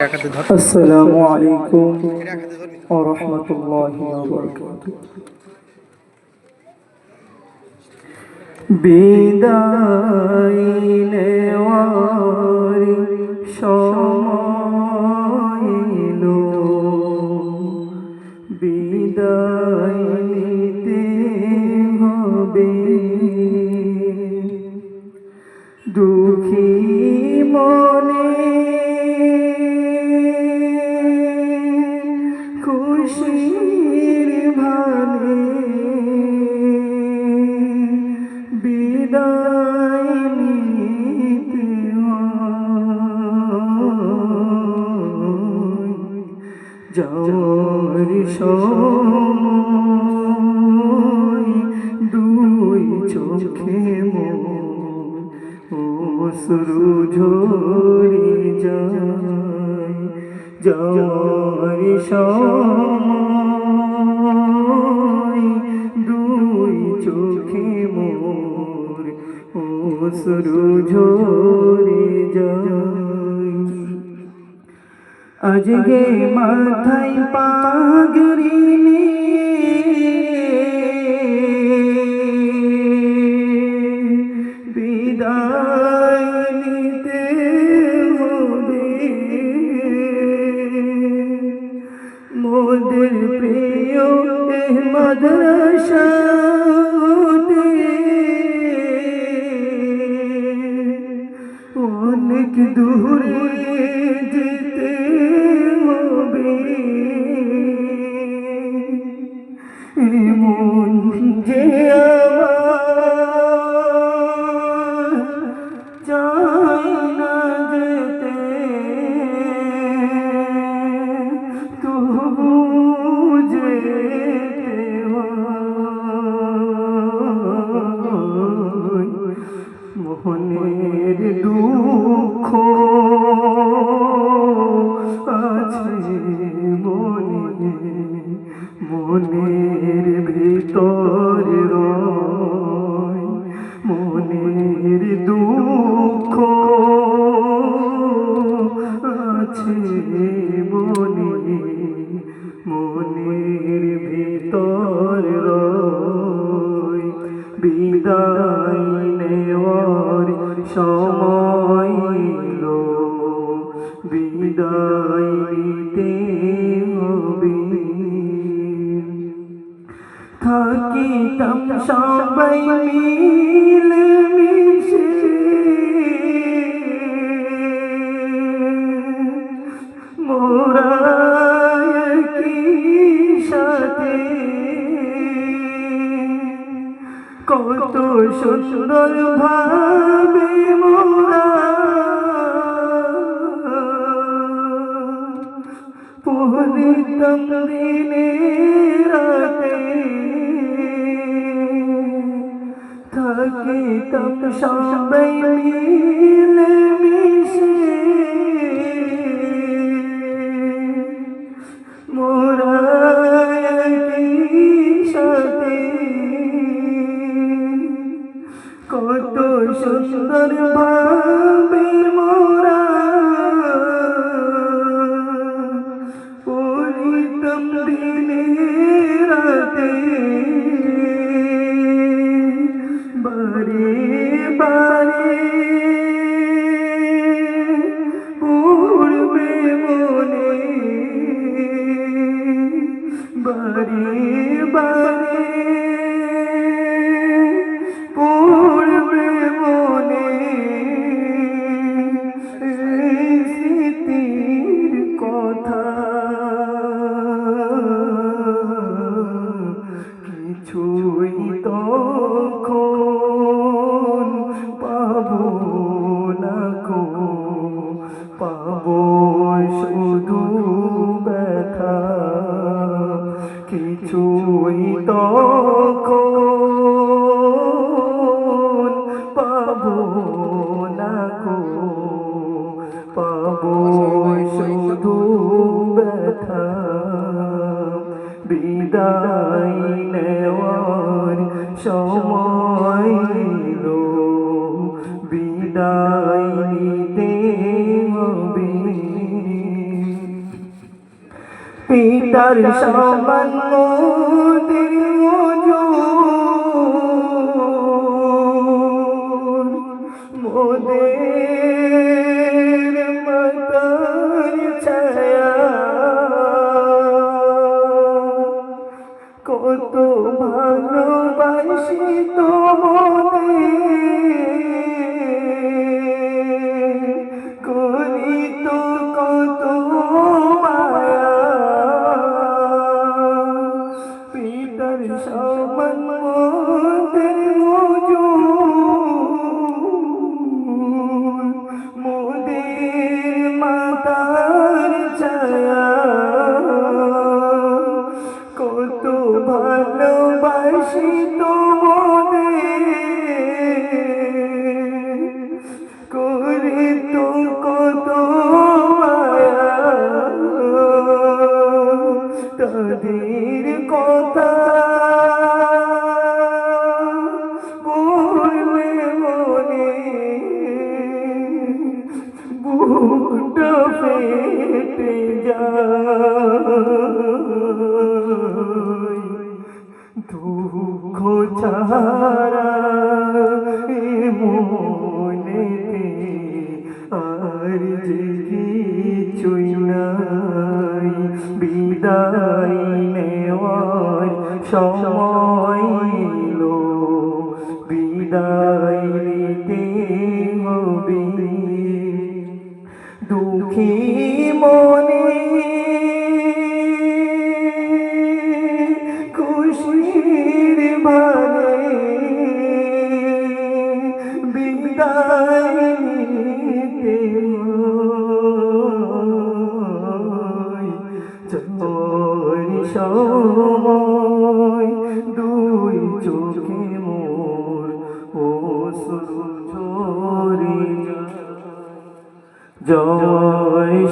আসসালামু আলাইকুম ওয়া রাহমাতুল্লাহি ওয়া বারাকাতুহু। বিদায় নেওয়ারি সময় লো বিদায় নিতে দুঃখী মনে সময় দুই চোখে মোর অশ্রু ঝরে যায়। আজকে মাথায় পাগরি বিদায় অনেক দূরে যেতে হবে এমন যে। মোহনের দুঃখ মনের ভিতর বিদায় নেওয়ার সময় কত সুন্দর ভাবে মোরা। পড়িতাম দিনে রাতে থাকিতাম সবাই মিলে মিশে। সুন্দর ভাবে নতুন ব্যথা বিদায় নেওয়ার সময় এলো। বিদায় নিতে হবে। পিতার সমান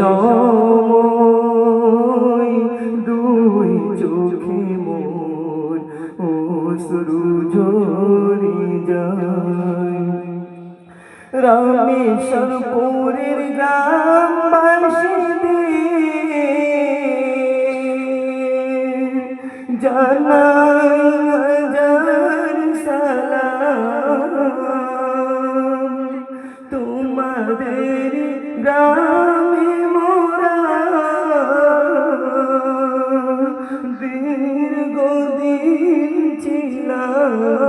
সময় দুই চোখে মোর অশ্রু ঝরে যায়। রামেশ্বরপুরের গ্রামবাসীদের জানাই হাজার সালাম। তোমাদের গ্রামে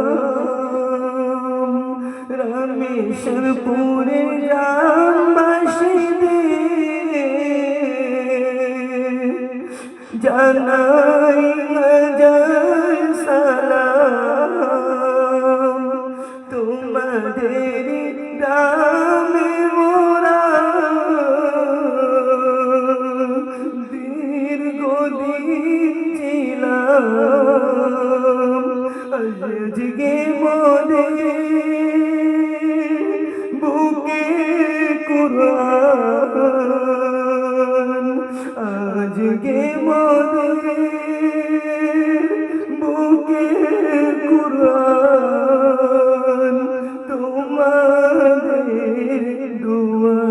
ছিলাম রামেশ্বরপুরে গ্রামবাসীদের আজকে মোদের বুকে কুরআন তোমাদের দুয়া।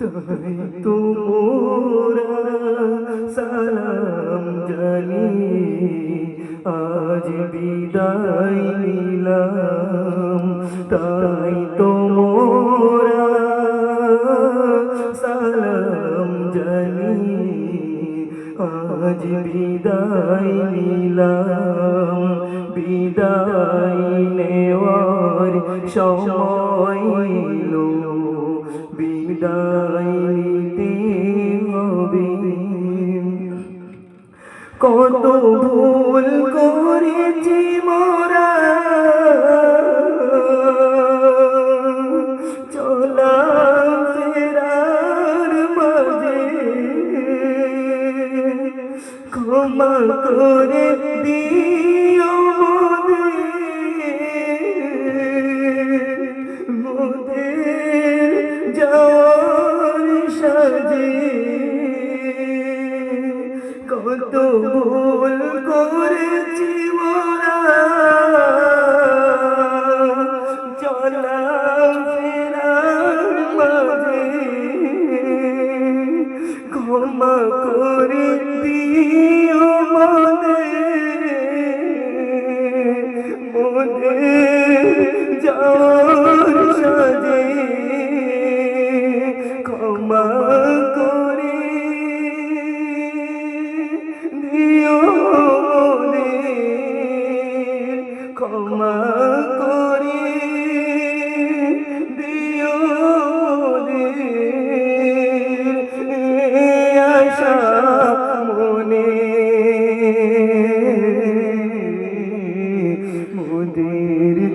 তাই তোমরা সালাম জানি আজ বিদায় নিলাম। তাই তোমরা আজ বিদায় নিলাম। বিদায় নেওয়ার সময় এলো। বিদায় হবে। কত কত ভুল করেছি মোরা। চলা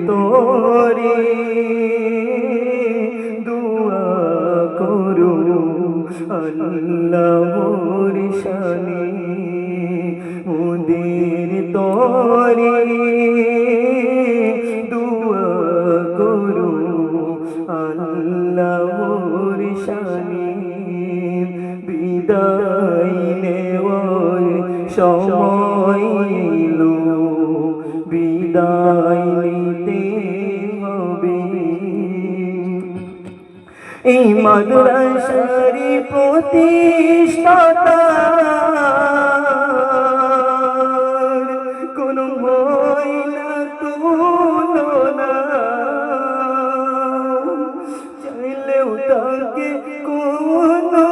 তোরে দুয়া করু আল্লাহ শানি মুদির তোরে দুয়া করু আল্লাহ শানি বিদায় নেওয়ার সময় বিদায় মাদ্রাসারি প্রতিষ্ঠাতা কোনো না। তুলনা চাইলেও তাকে কোনো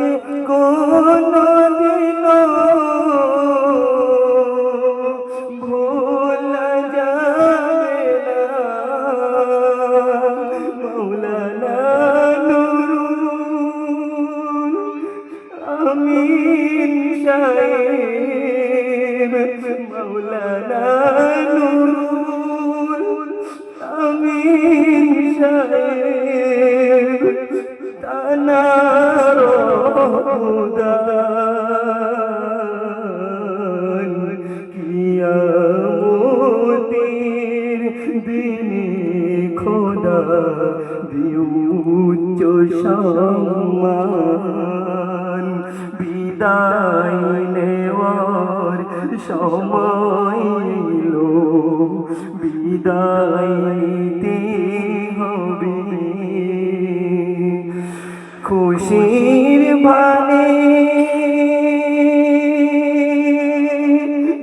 তাকে কোন দিন ভোলা যাবে না মৌলানা নুরুল আমিন সাহেব মৌলানা নুরুল আমিন সাহেব বিদায় নিতে হবে। খুশির ভানে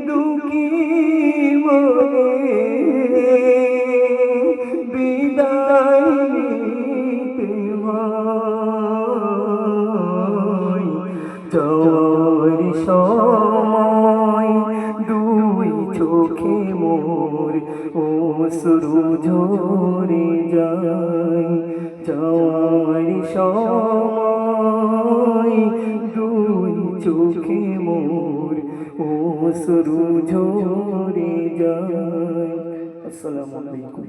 দুঃখী বিদায় নিতে হয়। যাওয়ার সময় দুই চোখে মোর অশ্রু ঝরে যায় যাওয়ার সময় দুই চোখে মোর অশ্রু ঝরে যায় আসসালামু আলাইকুম।